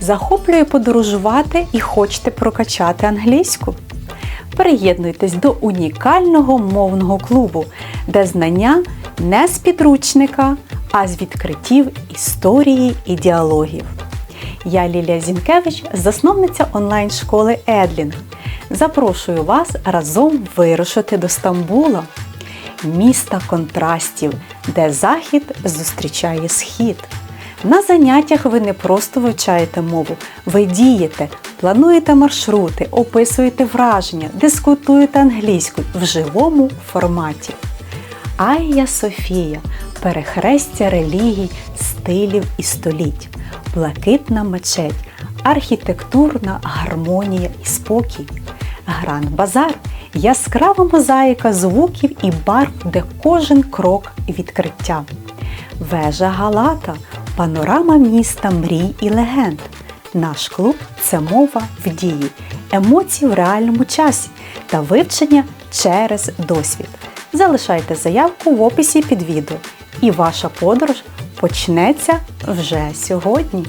захоплює подорожувати і хочете прокачати англійську? Приєднуйтесь до унікального мовного клубу, де знання не з підручника, а з відкриттів історії і діалогів. Я Лілія Зінкевич, засновниця онлайн-школи Едлінг. Запрошую вас разом вирушити до Стамбула, міста контрастів, де захід зустрічає схід. На заняттях ви не просто вивчаєте мову, ви дієте, плануєте маршрути, описуєте враження, дискутуєте англійською в живому форматі. Айя Софія перехрестя релігій, стилів і століть, блакитна мечеть, архітектурна гармонія і спокій, Гран Базар яскрава мозаїка звуків і барв, де кожен крок відкриття. Вежа Галата панорама міста мрій і легенд. Наш клуб це мова в дії, емоції в реальному часі та вивчення через досвід. Залишайте заявку в описі під відео, і ваша подорож почнеться вже сьогодні.